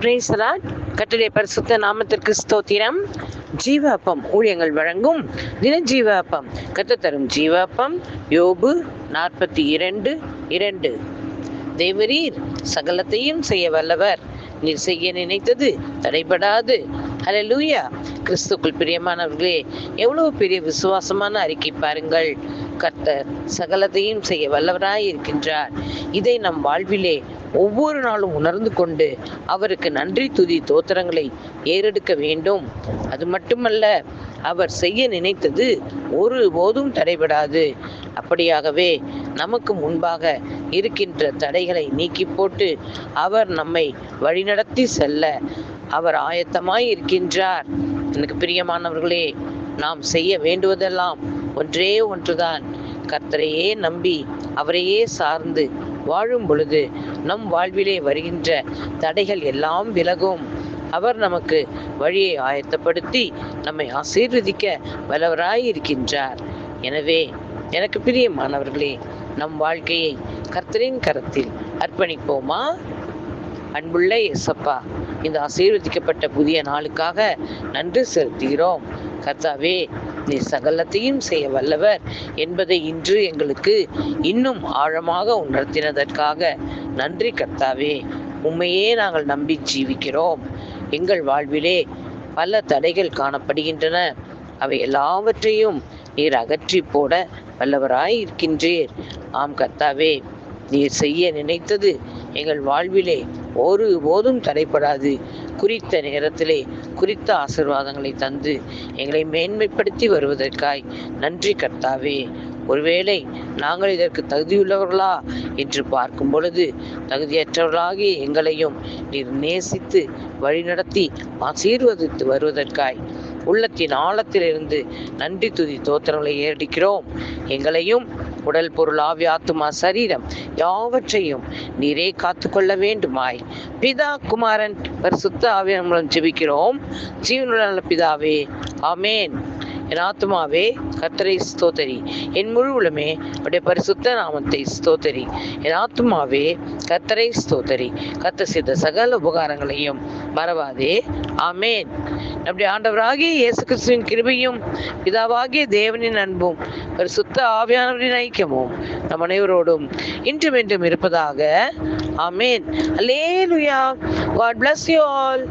பிரேசலாட் கட்டுரை பரிசுத்த நாமத்திற்கு ஸ்தோத்திரம். ஜீவாப்பம் ஊழியங்கள் வழங்கும் தின ஜீவாப்பம் அப்பம் தரும் ஜீவாப்பம் யோபு நாற்பத்தி இரண்டு இரண்டு. தேவரீர் சகலத்தையும் செய்ய வல்லவர். நீர் செய்ய நினைத்தது தடைபடாது. ஹalleluya கிறிஸ்துக்குள் பிரியமானவர்களே எவ்வளவு பெரிய விசுவாசமான அறிக்கை பாருங்கள். கர்த்தர் சகலத்தையும் செய்ய வல்லவராய் இருக்கின்றார் இதை நம் வாழ்விலே ஒவ்வொரு நாளும் உணர்ந்து கொண்டு அவருக்கு நன்றி துதி தோத்திரங்களை ஏறெடுக்க வேண்டும். அது மட்டுமல்ல அவர் செய்ய நினைத்தது ஒரு போதும் தடைபடாது. அப்படியாகவே நமக்கு முன்பாக இருக்கின்ற தடைகளை நீக்கி போட்டு அவர் நம்மை வழிநடத்தி செல்ல அவர் ஆயத்தமாய் இருக்கின்றார். எனக்கு பிரியமானவர்களே நாம் செய்ய வேண்டுவதெல்லாம் ஒன்றே ஒன்றுதான். கர்த்தரையே நம்பி அவரையே சார்ந்து வாழும் பொழுது நம் வாழ்விலே வருகின்ற தடைகள் எல்லாம் விலகும். அவர் நமக்கு வழியை ஆயத்தப்படுத்தி நம்மை ஆசீர்வதிக்க வல்லவராயிருக்கின்றார். எனவே எனக்கு பிரியமானவர்களே நம் வாழ்க்கையை கர்த்தரின் கரத்தில் அர்ப்பணிப்போமா? அன்புள்ள எசப்பா இந்த ஆசீர்வதிக்கப்பட்ட புதிய நாளுக்காக நன்றி செலுத்துகிறோம். கர்த்தாவே நீ சகலத்தையும் செய்ய வல்லவர் என்பதை இன்று எங்களுக்கு இன்னும் ஆழமாக உணர்த்தினதற்காக நன்றி கர்த்தாவே. உண்மையே நாங்கள் நம்பி ஜீவிக்கிறோம். எங்கள் வாழ்விலே பல தடைகள் காணப்படுகின்றன. அவை எல்லாவற்றையும் நீர் அகற்றி போட வல்லவராய் இருக்கின்றீர். ஆம் கர்த்தாவே நீர் செய்ய நினைத்தது எங்கள் வாழ்விலே ஒரு போதும் தடைப்படாது குறித்த நேரத்திலே குறித்த ஆசிர்வாதங்களை தந்து எங்களை மேன்மைப்படுத்தி வருவதற்காய் நன்றி கர்த்தாவே. ஒருவேளை நாங்கள் இதற்கு தகுதியுள்ளவர்களா என்று பார்க்கும் பொழுது தகுதியற்றவர்களாகி எங்களையும் நீர் நேசித்து வழிநடத்தி ஆசீர்வதித்து வருவதற்காய் உள்ளத்தின் ஆழத்திலிருந்து நன்றி துதி தோத்திரங்களை ஏறடிக்கிறோம். எங்களையும் உடல் பொருள் ஆவி ஆத்துமா சரீரம் யாவற்றையும் நீரே காத்துக்கொள்ள வேண்டுமாய். பிதா குமாரன் பரிசுத்த ஆவியின் மூலம் ஜெபிக்கிறோம். ஜீவனுள்ள பிதாவே ஆமேன். என் ஆத்மாவே கத்தரை ஸ்தோத்தரி. என் முழு உளமே அவருடைய பரிசுத்த நாமத்தை ஸ்தோத்தரி. என் ஆத்மாவே கத்தரை ஸ்தோத்தரி. கத்த செய்த சகல உபகாரங்களையும் மறவாதே. ஆமேன். நம்முடைய ஆண்டவராகிய இயேசு கிறிஸ்துவின் கிருபையும் பிதாவாகிய தேவனின் அன்பும் பரிசுத்த ஆவியானவரின் ஐக்கியமும் நம் அனைவரோடும் இன்றும் என்றும் இருப்பதாக. ஆமேன். Alleluia God bless you all